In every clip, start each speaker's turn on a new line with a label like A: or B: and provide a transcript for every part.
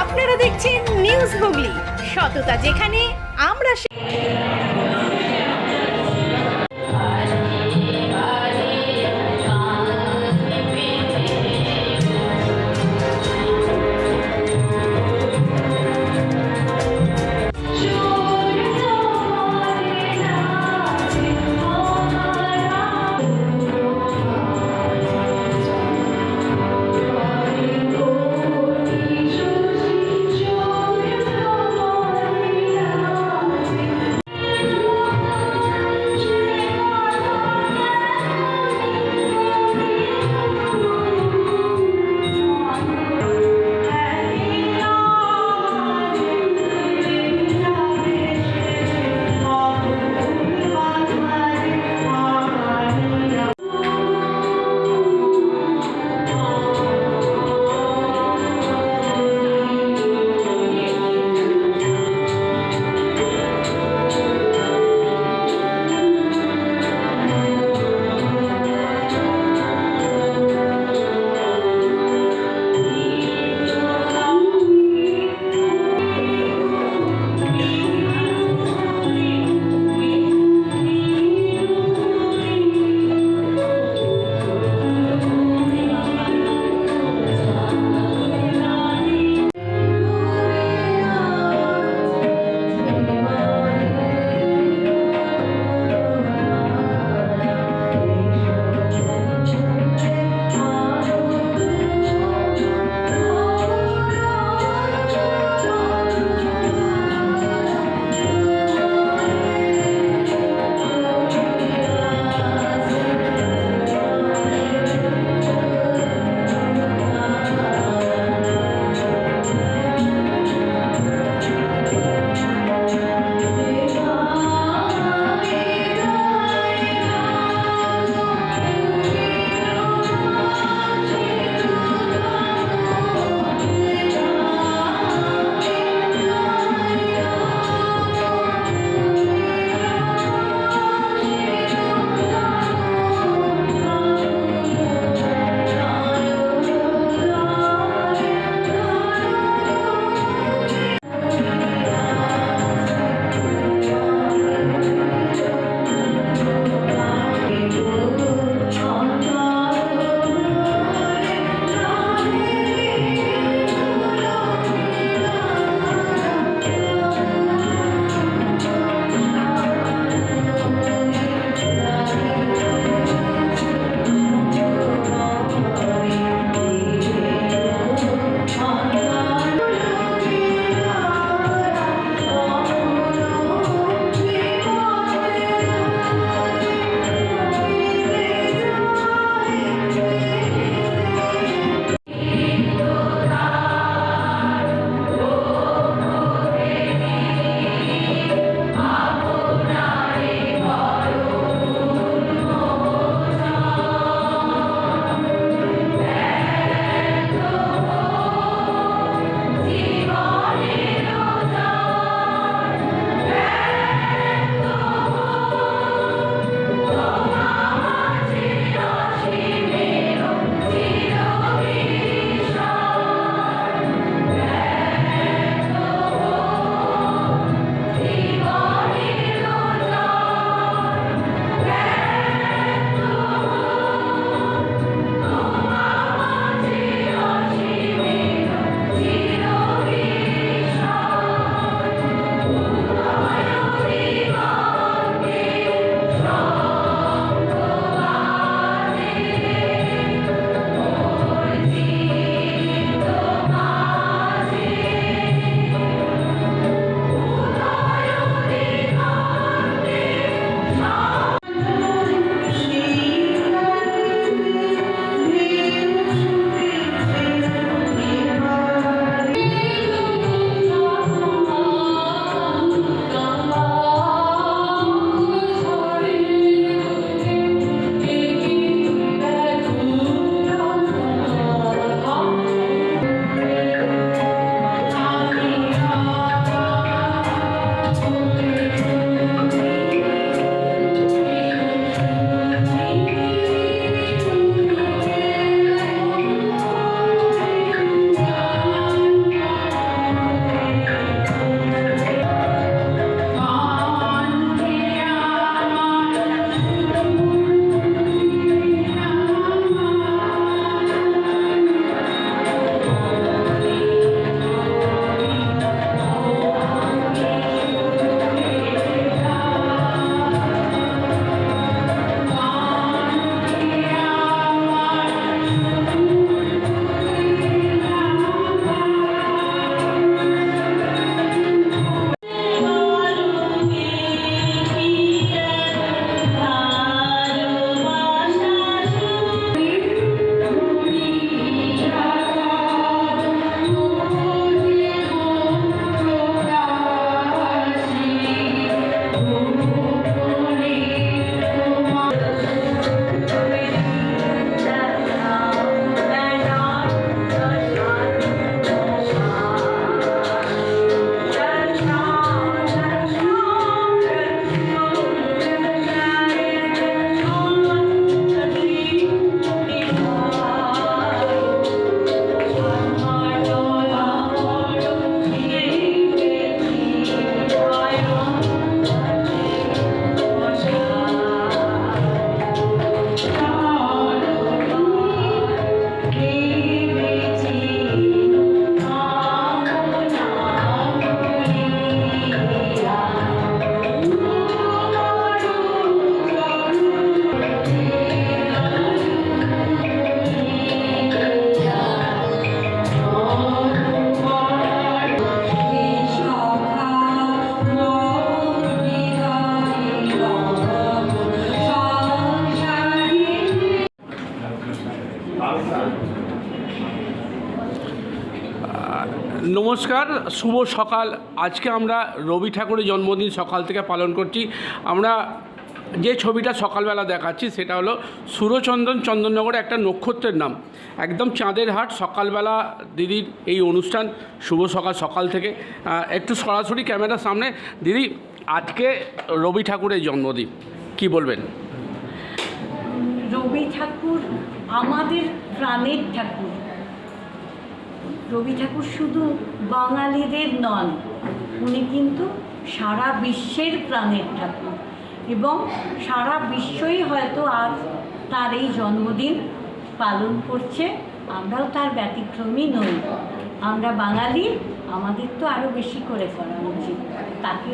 A: আপনারা দেখছেন নিউজ হুগলি। সততা যেখানে আমরা
B: শুভ সকাল। আজকে আমরা রবি ঠাকুরের জন্মদিন সকাল থেকে পালন করছি। আমরা যে ছবিটা সকালবেলা দেখাচ্ছি সেটা হলো সুরচন্দন চন্দননগরে একটা নক্ষত্রের নাম। একদম চাঁদের হাট সকালবেলা দিদির এই অনুষ্ঠান। শুভ সকাল সকাল থেকে। একটু সরাসরি ক্যামেরার সামনে। দিদি, আজকে রবি ঠাকুরের জন্মদিন। কি বলবেন?
A: রবি ঠাকুর আমাদের প্রাণের ঠাকুর। রবি ঠাকুর শুধু বাঙালিদের নন, উনি কিন্তু সারা বিশ্বের প্রাণের ঠাকুর এবং সারা বিশ্বই হয়তো আজ তার এই জন্মদিন পালন করছে, আমরাও তার ব্যতিক্রমী নই। আমরা বাঙালি, আমাদের তো আরও বেশি করে করা উচিত। তাকে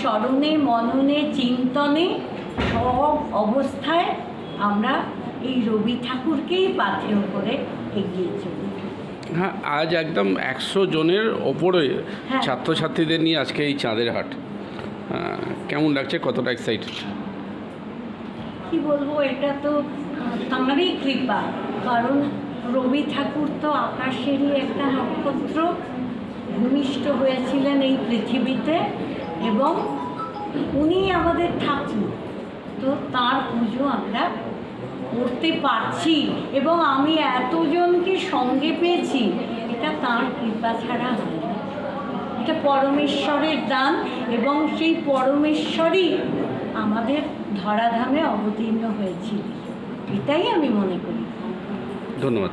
A: স্মরণে, মননে, চিন্তনে সব অবস্থায় আমরা এই রবি ঠাকুরকেই পাথেয় করে এগিয়ে চলি।
B: হ্যাঁ আজ একদম একশো জনের ওপরে
A: হ্যাঁ।
B: ছাত্রছাত্রীদের নিয়ে আজকে এই চাঁদের হাট। আহ, কেমন লাগছে? কতটা এক্সাইটেড
A: কি বলব এটা তো আহ, তাঁরই কৃপা কারণ রবি ঠাকুর তো আকাশেরই একটা নক্ষত্র। ভূমিষ্ঠ হয়েছিলেন এই পৃথিবীতে এবং উনি আমাদের ঠাকুর। তো তার পুজো আমরা করতে পারছি এবং আমি এতজনকে সঙ্গে পেয়েছি, এটা তাঁর কৃপা ছাড়া এটা পরমেশ্বরের দান এবং সেই পরমেশ্বরই আমাদের ধরাধামে অবতীর্ণ হয়েছিল। এটাই আমি মনে করি।
B: ধন্যবাদ।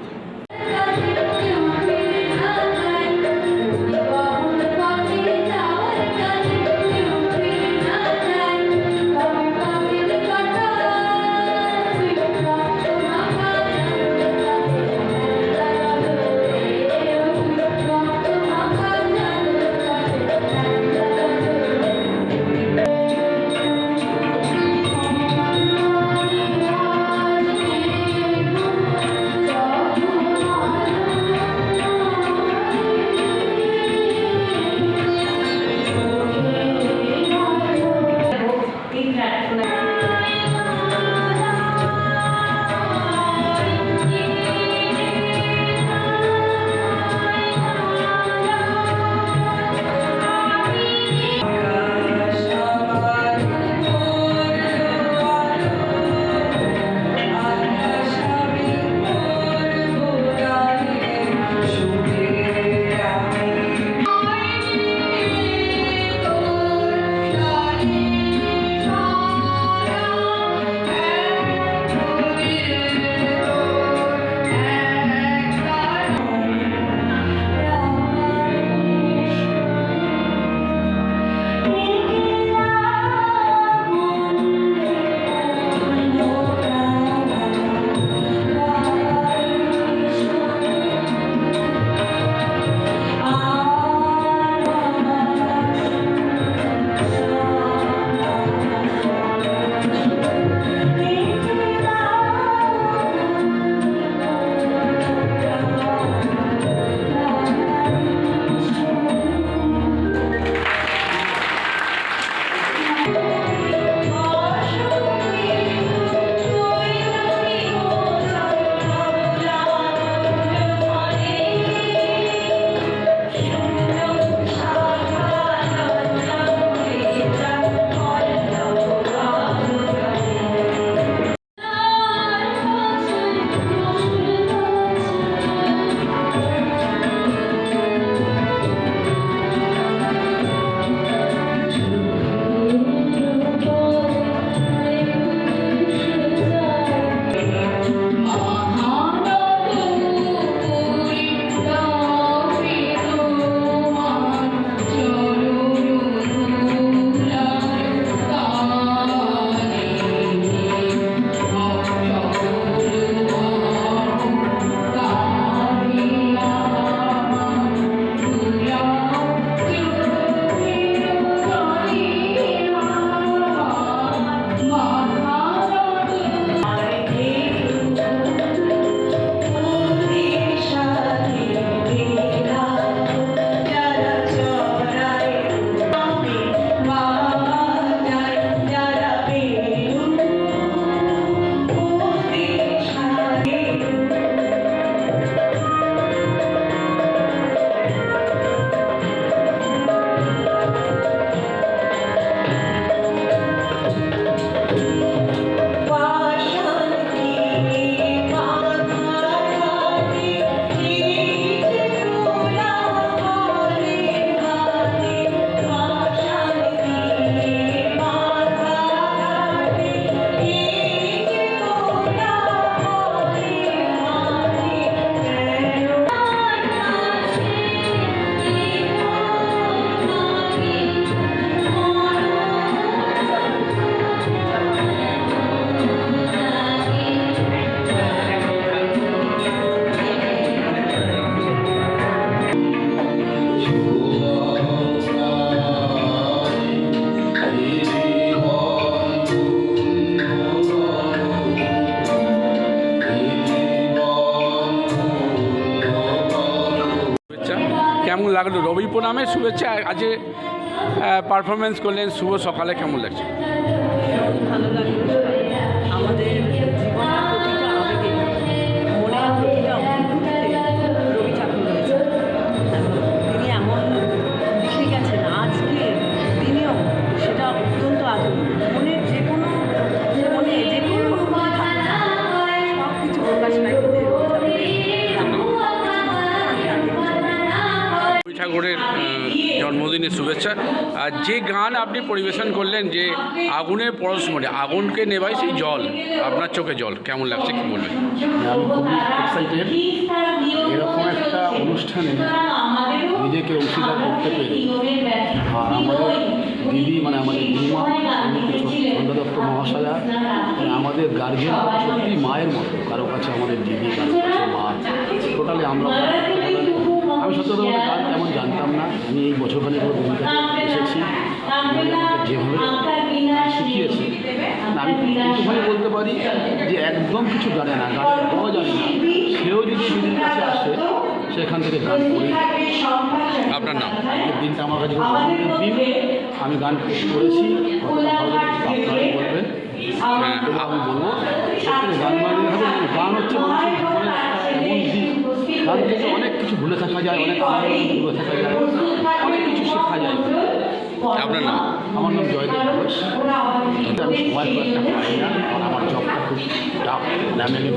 B: লাগল। রবি প্রণামে শুভেচ্ছা আজকে পারফরমেন্স করলেন শুভ সকালে কেমন লাগছে?
C: ভালো লাগল। যে
B: গান আপনি পরিবেশন করলেন যে আগুনের পরশমণি আগুনকে নেবাই সেই জল, আপনার চোখে জল, কেমন লাগছে, কি বলবেন
D: আমি এরকম একটা অনুষ্ঠানে নিজেকে অংশীদার করতে পেরে, আর আমাদের দিদি মানে আমাদের দিদিমা চন্দ্র দত্ত মহাশয়া মানে আমাদের গার্জেন সত্যি মায়ের মতো, কারও কাছে আমাদের দিদি, কারও কাছে মা। টোটালি আমরা আমি সত্যি কথা গান তেমন জানতাম না, আমি এই বছরখানেক হলো দিদির মানে আমাকে যেভাবে শিখিয়েছে আমি একটুখানি বলতে পারি যে একদম কিছু জানে না গানের গ জানে না। সেও যদি দিদির কাছে আসে সেখান থেকে গান করি।
B: আপনার নাম?
D: দিনটা আমার কাছে দিন। আমি গান করেছি। আপনারাই বলবেন।
B: হ্যাঁ,
D: আমি বলব গান গান হচ্ছে দিক। গান থেকে অনেক কিছু ভুলে থাকা যায় অনেক আনন্দ ভুলে থাকা যায়। অনেক কিছু শেখা যায়।
B: আপনার নাম?
D: আমার নাম জয়দেব ঘোষ। আমি সময় পাই না আমার জবটা খুব টাফ ল্যামিনেট